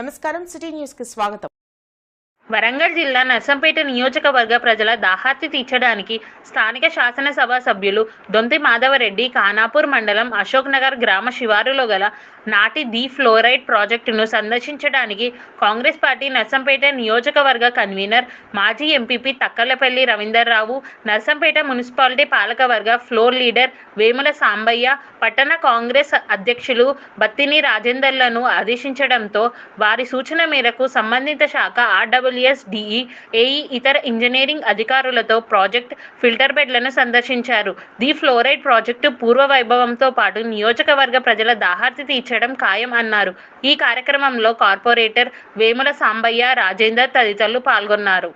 నమస్కారం సిటీ న్యూస్కి స్వాగతం. వరంగల్ జిల్లా నర్సంపేట నియోజకవర్గ ప్రజల దాహార్తి తీర్చడానికి స్థానిక శాసనసభ సభ్యులు దొంతి మాధవరెడ్డి ఖానాపూర్ మండలం అశోక్ నగర్ గ్రామ శివారులో గల నాటి ది ఫ్లోరైడ్ ప్రాజెక్టును సందర్శించడానికి కాంగ్రెస్ పార్టీ నర్సంపేట నియోజకవర్గ కన్వీనర్ మాజీ ఎంపీపీ తక్కలపల్లి రవీందర్రావు నర్సంపేట మున్సిపాలిటీ పాలకవర్గ ఫ్లోర్ లీడర్ వేముల సాంబయ్య పట్టణ కాంగ్రెస్ అధ్యక్షులు బత్తిని రాజేందర్లను ఆదేశించడంతో వారి సూచన మేరకు సంబంధిత శాఖ ఆర్డబ్ల్యూఎస్ డిఈ ఏఈ ఇతర ఇంజనీరింగ్ అధికారులతో ప్రాజెక్ట్ ఫిల్టర్ బెడ్లను సందర్శించారు. ది ఫ్లోరైడ్ ప్రాజెక్టు పూర్వ వైభవంతో పాటు నియోజకవర్గ ప్రజల దాహార్తి తీర్చడం ఖాయం అన్నారు ఈ కార్యక్రమంలో కార్పొరేటర్ వేముల సాంబయ్య రాజేందర్ తదితరులు పాల్గొన్నారు.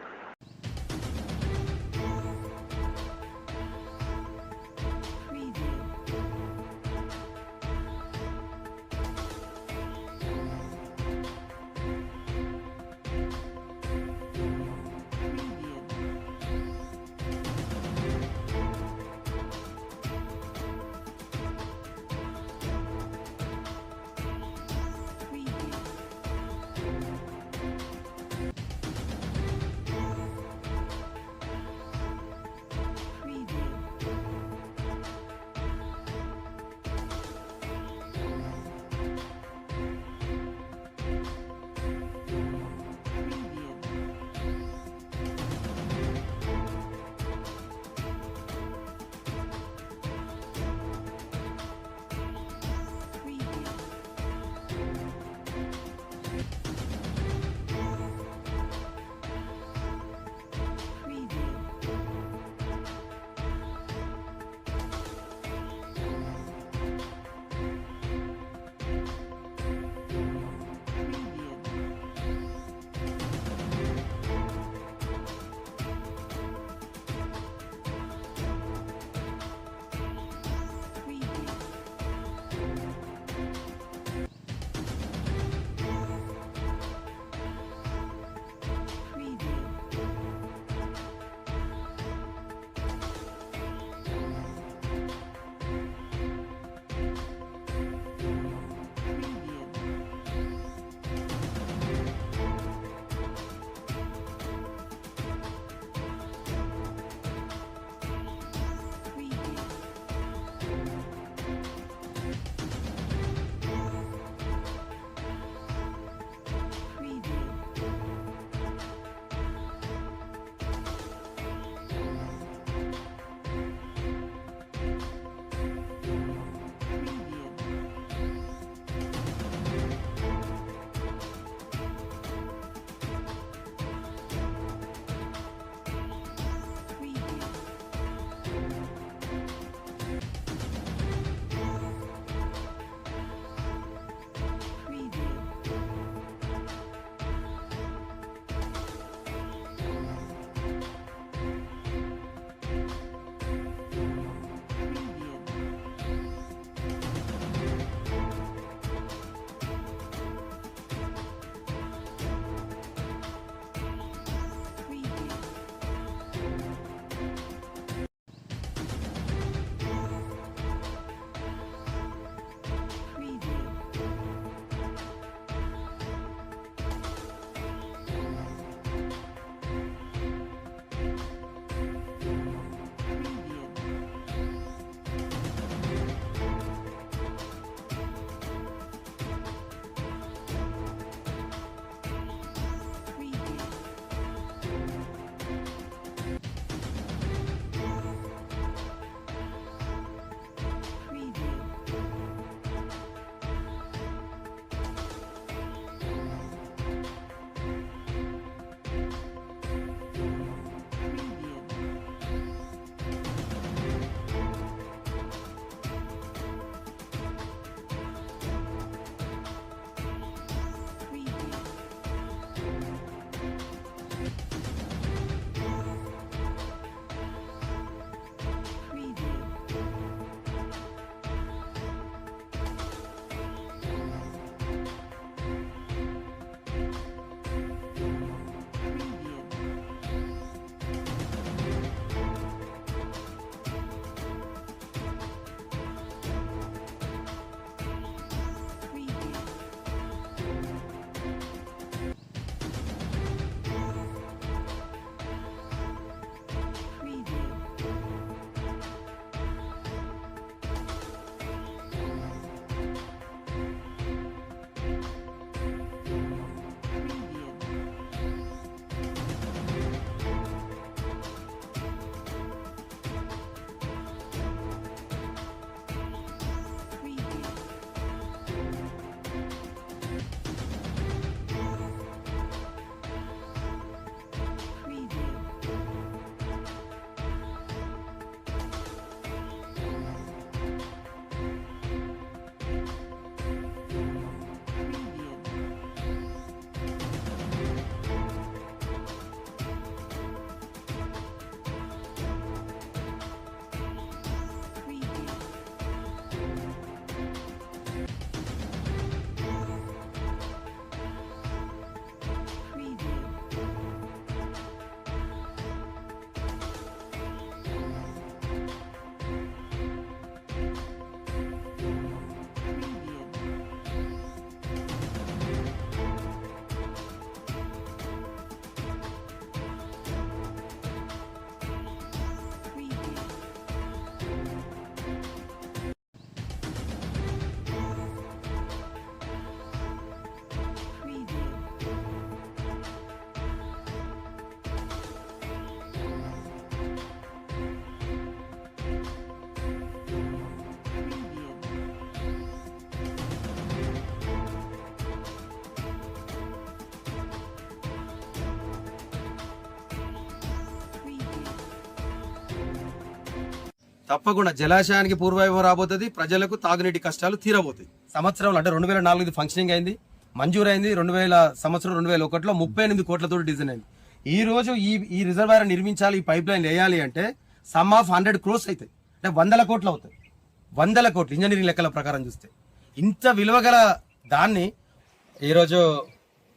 తప్పకుండా జలాశయానికి పూర్వవైభవం రాబోతుంది ప్రజలకు తాగునీటి కష్టాలు తీరబోతాయి. సంవత్సరంలో అంటే రెండు వేల నాలుగు ఫంక్షనింగ్ అయింది మంజూరైంది రెండు వేల సంవత్సరం రెండు వేల ఒకటిలో ముప్పై ఎనిమిది కోట్లతో డిజైన్ అయింది. ఈ రోజు ఈ ఈ రిజర్వాయర్ నిర్మించాలి ఈ పైప్ లైన్ వేయాలి అంటే సమ్ ఆఫ్ హండ్రెడ్ క్రోర్స్ అవుతాయి. అంటే వందల కోట్లు అవుతాయి. వందల కోట్లు ఇంజనీరింగ్ లెక్కల ప్రకారం చూస్తే. ఇంత విలువ గల దాన్ని ఈరోజు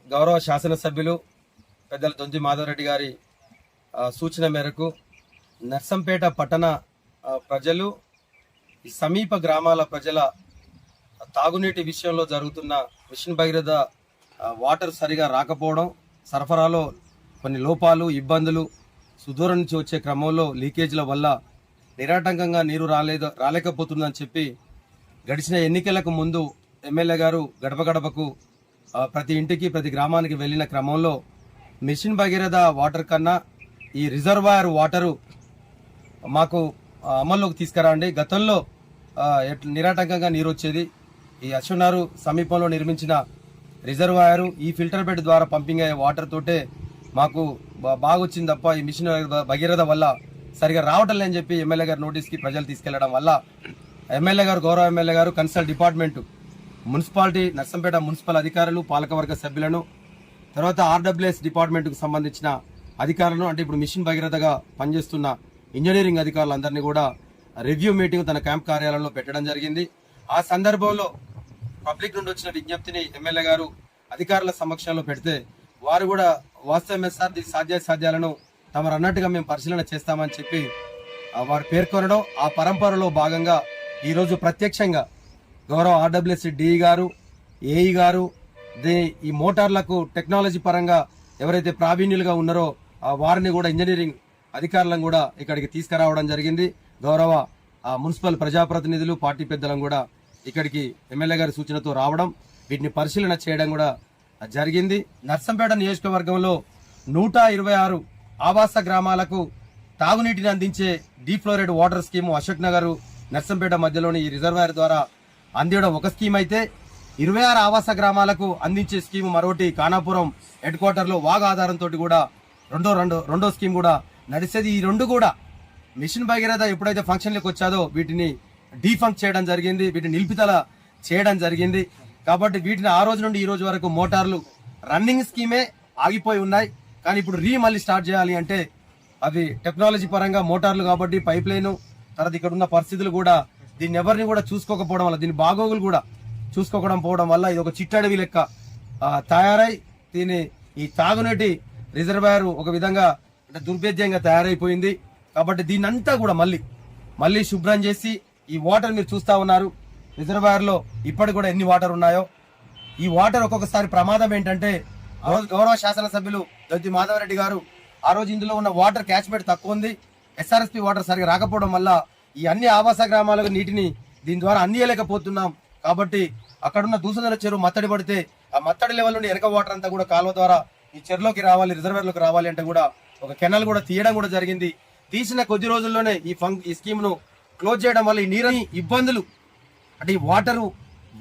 గౌరవ శాసనసభ్యులు పెద్దల దొంతి మాధవరెడ్డి గారి సూచన మేరకు నర్సంపేట పట్టణ ప్రజలు ఈ సమీప గ్రామాల ప్రజల తాగునీటి విషయంలో జరుగుతున్న మిషన్ భగీరథ వాటర్ సరిగా రాకపోవడం సరఫరాలో కొన్ని లోపాలు ఇబ్బందులు సుదూరం నుంచి వచ్చే క్రమంలో లీకేజీల వల్ల నిరాటంకంగా నీరు రాలేదు రాలేకపోతుందని చెప్పి గడిచిన ఎన్నికలకు ముందు ఎమ్మెల్యే గారు గడప గడపకు ప్రతి ఇంటికి ప్రతి గ్రామానికి వెళ్ళిన క్రమంలో మిషన్ భగీరథ వాటర్ కన్నా ఈ రిజర్వాయర్ వాటరు మాకు అమల్లోకి తీసుకురండి గతంలో ఎట్ల నిరాటంకంగా నీరు వచ్చేది. ఈ అశ్వనారు సమీపంలో నిర్మించిన రిజర్వాయర్ ఈ ఫిల్టర్ బెడ్ ద్వారా పంపింగ్ అయ్యే వాటర్ తోటే మాకు బాగొచ్చింది బాగా వచ్చింది తప్ప ఈ మిషన్ భగీరథ వల్ల సరిగా రావటం లేని చెప్పి ఎమ్మెల్యే గారు నోటీస్కి ప్రజలు తీసుకెళ్ళడం వల్ల ఎమ్మెల్యే గారు గౌరవ ఎమ్మెల్యే గారు consult department municipality Narsampet municipal అధికారులు పాలకవర్గ సభ్యులను తర్వాత ఆర్డబ్ల్యూఎస్ డిపార్ట్మెంట్కు సంబంధించిన అధికారులను అంటే ఇప్పుడు మిషన్ భగీరథగా పనిచేస్తున్న ఇంజనీరింగ్ అధికారులందరినీ కూడా రివ్యూ మీటింగ్ తన క్యాంప్ కార్యాలయంలో పెట్టడం జరిగింది. ఆ సందర్భంలో పబ్లిక్ నుండి వచ్చిన విజ్ఞప్తిని ఎమ్మెల్యే గారు అధికారుల సమక్షంలో పెడితే వారు కూడా వాస్తవమే సార్? దీని సాధ్యాసాధ్యాలను తమరు అన్నట్టుగా మేము పరిశీలన చేస్తామని చెప్పి వారు పేర్కొనడం ఆ పరంపరలో భాగంగా ఈరోజు ప్రత్యక్షంగా గౌరవ ఆర్డబ్ల్యూసి డి గారు ఏఈ గారు దే ఈ మోటార్లకు టెక్నాలజీ పరంగా ఎవరైతే ప్రావీణ్యులుగా ఉన్నారో ఆ వారిని కూడా ఇంజనీరింగ్ అధికారులను కూడా ఇక్కడికి తీసుకురావడం జరిగింది. గౌరవ ఆ, మున్సిపల్ ప్రజాప్రతినిధులు పార్టీ పెద్దలను కూడా ఇక్కడికి ఎమ్మెల్యే గారి సూచనతో రావడం వీటిని పరిశీలన చేయడం కూడా జరిగింది. నర్సంపేట నియోజకవర్గంలో నూట ఇరవై ఆరు ఆవాస గ్రామాలకు తాగునీటిని అందించే defluoride water scheme Ashok Nagar Narsampet మధ్యలోని ఈ రిజర్వాయర్ ద్వారా అందించడం ఒక స్కీమ్ అయితే ఇరవై ఆరు ఆవాస గ్రామాలకు అందించే స్కీము మరొకటి కానాపురం హెడ్ క్వార్టర్లో వాగ్ ఆధారంతో కూడా రెండో రెండో రెండో స్కీమ్ కూడా నడిచేది ఈ రెండు కూడా. మిషన్ భగీరథ ఎప్పుడైతే ఫంక్షన్లకు వచ్చాదో వీటిని డీఫంక్ చేయడం జరిగింది వీటిని నిలిపితల చేయడం జరిగింది. కాబట్టి వీటిని ఆ రోజు నుండి ఈ రోజు వరకు మోటార్లు రన్నింగ్ స్కీమే ఆగిపోయి ఉన్నాయి. కానీ ఇప్పుడు రీ మళ్ళీ స్టార్ట్ చేయాలి అంటే అవి టెక్నాలజీ పరంగా మోటార్లు కాబట్టి పైప్ లైన్ తర్వాత ఇక్కడ ఉన్న పరిస్థితులు కూడా దీన్ని ఎవరిని కూడా చూసుకోకపోవడం వల్ల దీని బాగోగులు కూడా చూసుకోకపోవడం పోవడం వల్ల ఇది ఒక చిట్టడవి లెక్క తయారై దీని ఈ తాగునీటి రిజర్వాయర్ ఒక విధంగా అంటే దుర్భేద్యంగా తయారైపోయింది. కాబట్టి దీన్నంతా కూడా మళ్ళీ మళ్ళీ శుభ్రం చేసి ఈ వాటర్ మీరు చూస్తా ఉన్నారు. రిజర్వాయర్లో ఇప్పటి ఇప్పటికి కూడా ఎన్ని వాటర్ ఉన్నాయో. ఈ వాటర్ ఒక్కొక్కసారి ప్రమాదం ఏంటంటే ఆ రోజు గౌరవ శాసనసభ్యులు దొద్ది మాధవరెడ్డి గారు ఆ రోజు ఇందులో ఉన్న వాటర్ క్యాచ్మెంట్ తక్కువ ఉంది. ఎస్ఆర్ఎస్పి వాటర్ సరిగా రాకపోవడం వల్ల ఈ అన్ని ఆవాస గ్రామాలకు నీటిని దీని ద్వారా అందియలేకపోతున్నాం. కాబట్టి అక్కడున్న దూసనల చెరువు మత్తడి పడితే ఆ మత్తడి లెవెల్ నుండి వెనక వాటర్ అంతా కూడా కాలువ ద్వారా ఈ చెరులోకి రావాలి రిజర్వేర్లోకి రావాలి అంటే కూడా ఒక కెనాల్ కూడా తీయడం కూడా జరిగింది. తీసిన కొద్ది రోజుల్లోనే ఈ ఫంక్ ఈ స్కీమ్ను క్లోజ్ చేయడం వల్ల ఈ నీరు ఇబ్బందులు అంటే ఈ వాటరు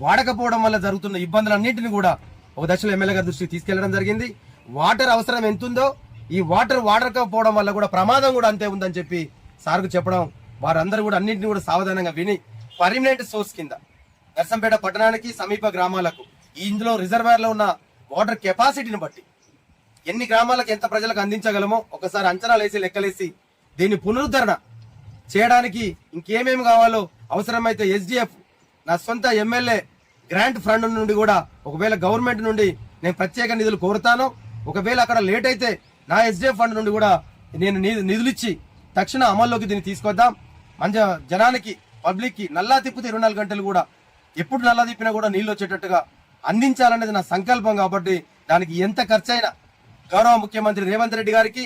వాడకపోవడం వల్ల జరుగుతున్న ఇబ్బందులన్నింటినీ కూడా ఒక దశలో ఎమ్మెల్యే గారి దృష్టికి తీసుకెళ్ళడం జరిగింది. వాటర్ అవసరం ఎంతుందో ఈ వాటర్ వాడకపోవడం వల్ల కూడా ప్రమాదం కూడా అంతే ఉందని చెప్పి సార్కు చెప్పడం వారందరూ కూడా అన్నింటినీ కూడా సావధానంగా విని పర్మనెంట్ సోర్స్ కింద నర్సంపేట పట్టణానికి సమీప గ్రామాలకు ఈ ఇందులో రిజర్వేర్లో ఉన్న వాటర్ కెపాసిటీని బట్టి ఎన్ని గ్రామాలకు ఎంత ప్రజలకు అందించగలమో ఒకసారి అంచనాలు వేసి లెక్కలేసి దీన్ని పునరుద్ధరణ చేయడానికి ఇంకేమేమి కావాలో అవసరమైతే ఎస్డిఎఫ్ నా సొంత ఎమ్మెల్యే గ్రాంట్ ఫండ్ నుండి కూడా ఒకవేళ గవర్నమెంట్ నుండి నేను ప్రత్యేక నిధులు కోరుతాను ఒకవేళ అక్కడ లేట్ అయితే నా ఎస్డిఎఫ్ ఫండ్ నుండి కూడా నేను ని- నిధులు ఇచ్చి తక్షణ అమల్లోకి దీన్ని తీసుకొద్దాం. మంచి జనానికి పబ్లిక్కి నల్లా తిప్పితే ఇరవై నాలుగు గంటలు కూడా ఎప్పుడు నల్లా తిప్పినా కూడా నీళ్ళు వచ్చేటట్టుగా అందించాలనేది నా సంకల్పం కాబట్టి దానికి ఎంత ఖర్చైనా గౌరవ ముఖ్యమంత్రి రేవంత్ రెడ్డి గారికి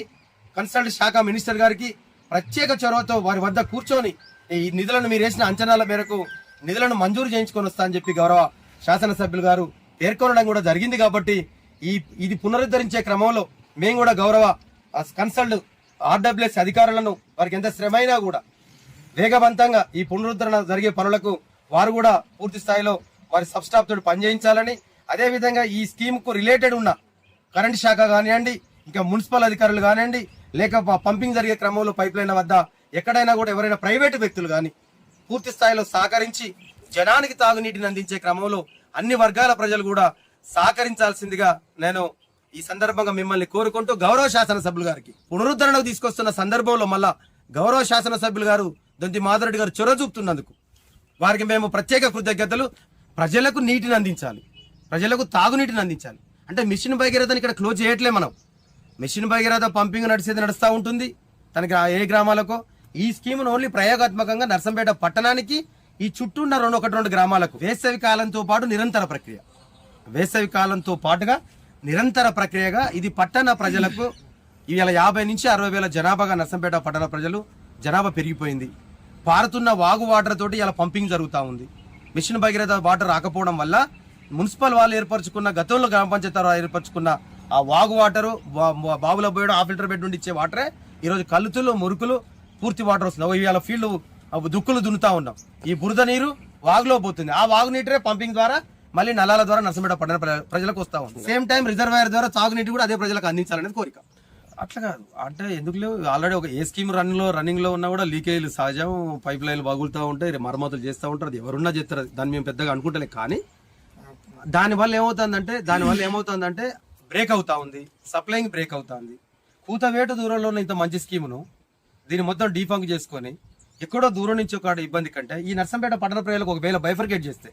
కన్సల్ట్ శాఖ మినిస్టర్ గారికి ప్రత్యేక చొరవతో వారి వద్ద కూర్చొని ఈ నిధులను మీరు వేసిన అంచనాల మేరకు నిధులను మంజూరు చేయించుకొని వస్తా అని చెప్పి గౌరవ శాసనసభ్యులు గారు పేర్కొనడం కూడా జరిగింది కాబట్టి ఈ ఇది పునరుద్ధరించే క్రమంలో మేము కూడా గౌరవ కన్సల్ట్ ఆర్డబ్ల్యూఎస్ అధికారులను వారికి ఎంత శ్రమైనా కూడా వేగవంతంగా ఈ పునరుద్ధరణ జరిగే పనులకు వారు కూడా పూర్తి స్థాయిలో వారి సబ్ స్టాఫ్ తోటి పనిచేయించాలని అదేవిధంగా ఈ స్కీమ్కు రిలేటెడ్ ఉన్న కరెంట్ శాఖ కానివ్వండి ఇంకా మున్సిపల్ అధికారులు కానివ్వండి లేక పంపింగ్ జరిగే క్రమంలో పైప్ లైన్ల వద్ద ఎక్కడైనా కూడా ఎవరైనా ప్రైవేటు వ్యక్తులు కానీ పూర్తి స్థాయిలో సహకరించి జనానికి తాగునీటిని అందించే క్రమంలో అన్ని వర్గాల ప్రజలు కూడా సహకరించాల్సిందిగా నేను ఈ సందర్భంగా మిమ్మల్ని కోరుకుంటూ గౌరవ శాసనసభ్యులు గారికి పునరుద్ధరణకు తీసుకొస్తున్న సందర్భంలో మళ్ళా గౌరవ శాసనసభ్యులు గారు దొంతి మాధురెడ్డి గారు చొరవ చూపుతున్నందుకు వారికి మేము ప్రత్యేక కృతజ్ఞతలు. ప్రజలకు నీటిని అందించాలి. ప్రజలకు తాగునీటిని అందించాలి. అంటే మిషన్ భగీరథని ఇక్కడ క్లోజ్ చేయట్లే మనం. మిషన్ భగీరథ పంపింగ్ నడిచేది నడుస్తూ ఉంటుంది. తనకి ఏ గ్రామాలకో. ఈ స్కీమ్ను ఓన్లీ ప్రయోగాత్మకంగా నర్సంపేట పట్టణానికి ఈ చుట్టూ ఉన్న రెండు ఒకటి రెండు గ్రామాలకు వేసవి కాలంతో పాటు నిరంతర ప్రక్రియ. వేసవి కాలంతో పాటుగా నిరంతర ప్రక్రియగా ఇది పట్టణ ప్రజలకు ఇవాళ యాభై నుంచి అరవై వేల జనాభాగా నర్సంపేట పట్టణ ప్రజలు జనాభా పెరిగిపోయింది. పారుతున్న వాగు వాటర్ తోటి ఇలా పంపింగ్ జరుగుతూ ఉంది. మిషన్ భగీరథ వాటర్ రాకపోవడం వల్ల మున్సిపల్ వాళ్ళు ఏర్పరచుకున్న గతంలో గ్రామ పంచాయతీ ఏర్పరచుకున్న ఆ వాగు వాటరు బావులో పోయడం ఆ ఫిల్టర్ బెడ్ నుండి ఇచ్చే వాటరే. ఈరోజు కలుతులు మురుకులు పూర్తి వాటర్ వస్తుంది. ఇవాళ ఫీల్డ్ దుక్కులు దున్నుతా ఉన్నాం. ఈ బురద నీరు వాగులో పోతుంది. ఆ వాగు నీటిరే పంపింగ్ ద్వారా మళ్ళీ నలాల ద్వారా నరసంపేట పట్టణ ప్ర- ప్రజలకు వస్తా ఉంది. సేమ్ టైం రిజర్వాయర్ ద్వారా తాగునీటి కూడా అదే ప్రజలకు అందించాలనేది కోరిక. అట్లా కాదు. అంటే ఎందుకు లేవు? ఆల్రెడీ ఒక ఏ స్కీమ్ రన్లో రన్నింగ్లో ఉన్నా కూడా లీకేజీలు సహజం పైప్ లైన్లు బాగులుతూ ఉంటాయి మరమ్మతులు చేస్తూ ఉంటారు. అది ఎవరున్నా చేస్తారు. దాన్ని మేము పెద్దగా అనుకుంటలే. కానీ దానివల్ల ఏమవుతుందంటే దానివల్ల ఏమవుతుందంటే బ్రేక్ అవుతా ఉంది. సప్లైంగ్ బ్రేక్ అవుతా ఉంది. కూతవేట దూరంలో ఉన్న ఇంత మంచి స్కీమును దీన్ని మొత్తం డీఫంక్ చేసుకొని ఎక్కడో దూరం నుంచి ఒక ఇబ్బంది కంటే ఈ నర్సంపేట పట్టణ ప్రజలకు ఒకవేళ బైఫర్కేట్ చేస్తే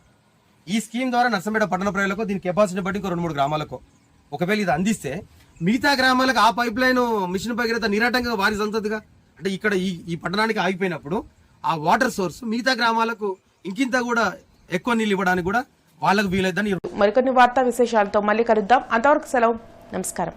ఈ స్కీమ్ ద్వారా నర్సంపేట పట్టణ ప్రజలకు దీని కెపాసిటీ బట్టి ఇంకో రెండు మూడు గ్రామాలకు ఒకవేళ ఇది అందిస్తే మిగతా గ్రామాలకు ఆ పైప్ లైన్ మిషన్ భగీరథ నిరాటంగా వారి సంతతిగా? అంటే ఇక్కడ ఈ ఈ పట్టణానికి ఆగిపోయినప్పుడు ఆ వాటర్ సోర్స్ మిగతా గ్రామాలకు ఇంకింత కూడా ఎక్కువ నీళ్ళు ఇవ్వడానికి కూడా వాళ్ళకు వీలైద్దని మరికొన్ని వార్తా విశేషాలతో మళ్ళీ కలుద్దాం. అంతవరకు సెలవు. నమస్కారం.